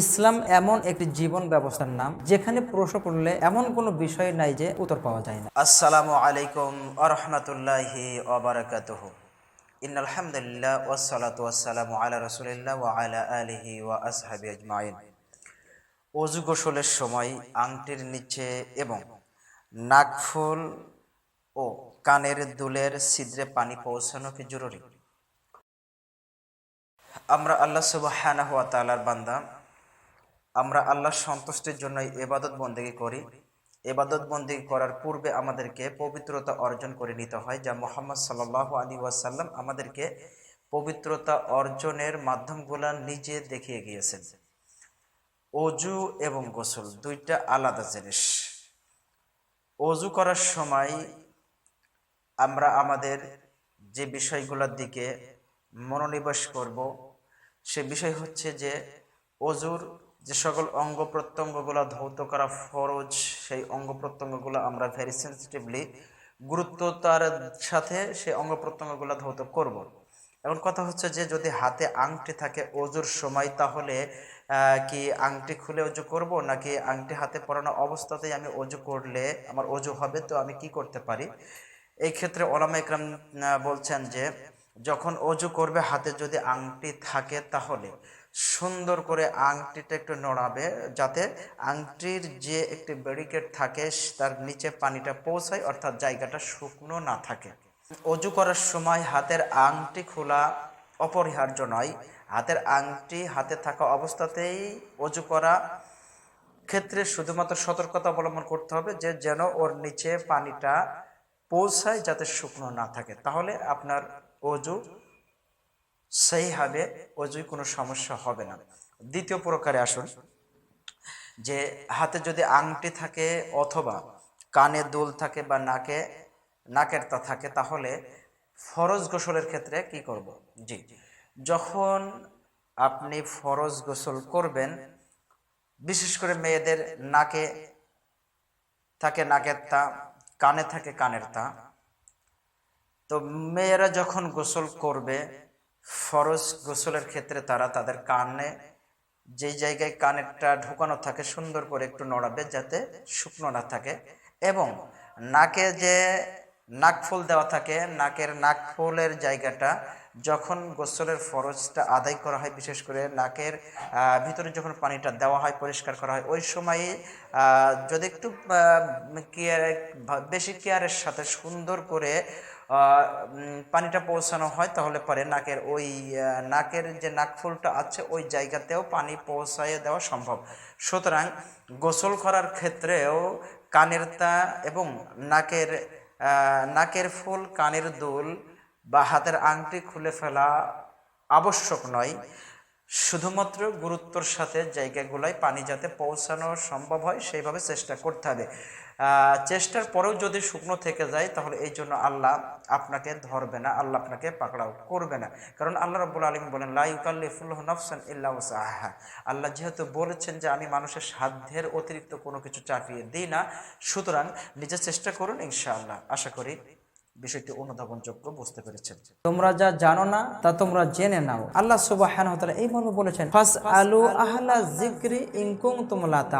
ইসলাম এমন একটি জীবন ব্যবস্থার নাম, যেখানে প্রশ্ন করলে এমন কোনো বিষয় নাই যে উত্তর পাওয়া যায় না। আসসালামু আলাইকুম আরহামতুল্লাহি ওবরাকাতুহ ইনালহামদুলিল্লাহ ওয়াসালাতু ওয়াসসালামু আলা রাসূলিল্লাহ ওয়া আলা আলিহি ওয়া আসহাবি আজমাইন। অজু গোসলের সময় আংটির নিচে এবং নাকফুল ও কানের দুলের ছিদ্রে পানি পৌঁছানো কি জরুরি? আমরা আল্লাহ তাআলার বান্দা আমরা আল্লাহর সন্তুষ্টির জন্য এবাদত বন্দেগী করি। এবাদত বন্দেগী করার পূর্বে আমাদেরকে পবিত্রতা অর্জন করে নিতে হয়, যা মোহাম্মদ সাল্লাহ আলী ওয়াসাল্লাম আমাদেরকে পবিত্রতা অর্জনের মাধ্যমগুলা নিজে দেখিয়ে গিয়েছেন। অজু এবং গোসল দুইটা আলাদা জিনিস। অজু করার সময় আমরা আমাদের যে বিষয়গুলোর দিকে মনোনিবেশ করব, সে বিষয় হচ্ছে যে অজুর যে সকল অঙ্গ প্রত্যঙ্গগুলো ধৌত করা ফরজ, সেই অঙ্গ প্রত্যঙ্গগুলো আমরা ভেরি সেন্সিটিভলি গুরুত্বতার সাথে সেই অঙ্গ প্রত্যঙ্গগুলো ধৌত করব। এখন কথা হচ্ছে যে যদি হাতে আংটি থাকে অজুর সময়, তাহলে কি আংটি খুলে অজু করব, নাকি আংটি হাতে পরানো অবস্থাতেই আমি অজু করলে আমার অজু হবে, তো আমি কি করতে পারি এই ক্ষেত্রে ওলামা ইকরাম বলছেন যে যখন অজু করবে, হাতে যদি আংটি থাকে তাহলে সুন্দর করে আংটিটা একটু নড়াবে যাতে আংটির যে একটি ব্যারিকেড থাকে, তার নিচে পানিটা পৌঁছায়, অর্থাৎ জায়গাটা শুকনো না থাকে। অজু করার সময় হাতের আংটি খোলা অপরিহার্য নয়। হাতের আংটি হাতে থাকা অবস্থাতেই অজু করা ক্ষেত্রে শুধুমাত্র সতর্কতা অবলম্বন করতে হবে যে যেন ওর নিচে পানিটা পৌঁছায় যাতে শুকনো না থাকে। তাহলে আপনার অজু সেইভাবে অজুই কোনো সমস্যা হবে না। দ্বিতীয় প্রকারে আসুন, যে হাতে যদি আংটি থাকে অথবা কানে দুল থাকে বা নাকে, নাকের তা থাকে, তাহলে ফরজ গোসলের ক্ষেত্রে কি করব? জি, যখন আপনি ফরজ গোসল করবেন, বিশেষ করে মেয়েদের নাকে থাকে নাকের তা কানে থাকে কানের তা। তো মেয়েরা যখন গোসল করবে, ফরজ গোসলের ক্ষেত্রে তারা তাদের কানে, যেই জায়গায় কানেরটা ঢুকানো থাকে সুন্দর করে একটু নড়াবে যাতে শুকনো না থাকে এবং নাকে যে নাকফুল দেওয়া থাকে, নাকের নাকফুলের জায়গাটা যখন গোসলের ফরজটা আদায় করা হয়, বিশেষ করে নাকের ভিতরে যখন পানিটা দেওয়া হয়, পরিষ্কার করা হয়, ওই সময়ে যদি একটু কেয়ার, বেশি কেয়ারের সাথে সুন্দর করে পানিটা পৌঁছানো হয়, তাহলে পরে নাকের ওই নাকের যে নাকফুলটা আছে, ওই জায়গাতেও পানি পৌঁছায় দেওয়া সম্ভব। সুতরাং গোসল করার ক্ষেত্রেও কানের তা এবং নাকের নাকের ফুল, কানের দুল বা হাতের আংটি খুলে ফেলা আবশ্যক নয়। শুধুমাত্র গুরুত্বর সাথে জায়গাগুলোয় পানি যাতে পৌঁছানো সম্ভব হয়, সেইভাবে চেষ্টা করতে হবে। চেষ্টার পরেও যদি শুকনো থেকে যায়, তাহলে এই জন্য আল্লাহ আপনাকে ধরবে না, আল্লাহ আপনাকে পাকড়াও করবে না। কারণ আল্লাহ রব্বুল আলম বলেন লাইকাল্লিফুল্লাহ নফসান ইল্লা ওসাহা আল্লাহ যেহেতু বলেছেন যে, আমি মানুষের সাধ্যের অতিরিক্ত কোনো কিছু চাপিয়ে দিই না। সুতরাং নিজে চেষ্টা করুন ইনশাআল্লাহ। আশা করি বিষয়টি অনুধাবনযোগ্য বুঝতে পেরেছেন। তোমরা যা জানো না, তা তোমরা জেনে নাও। আল্লাহ সুবাহ এই মর্মে বলেছেন ফাস আলু আহলা জিক্রি ইনকুম তোমলা তা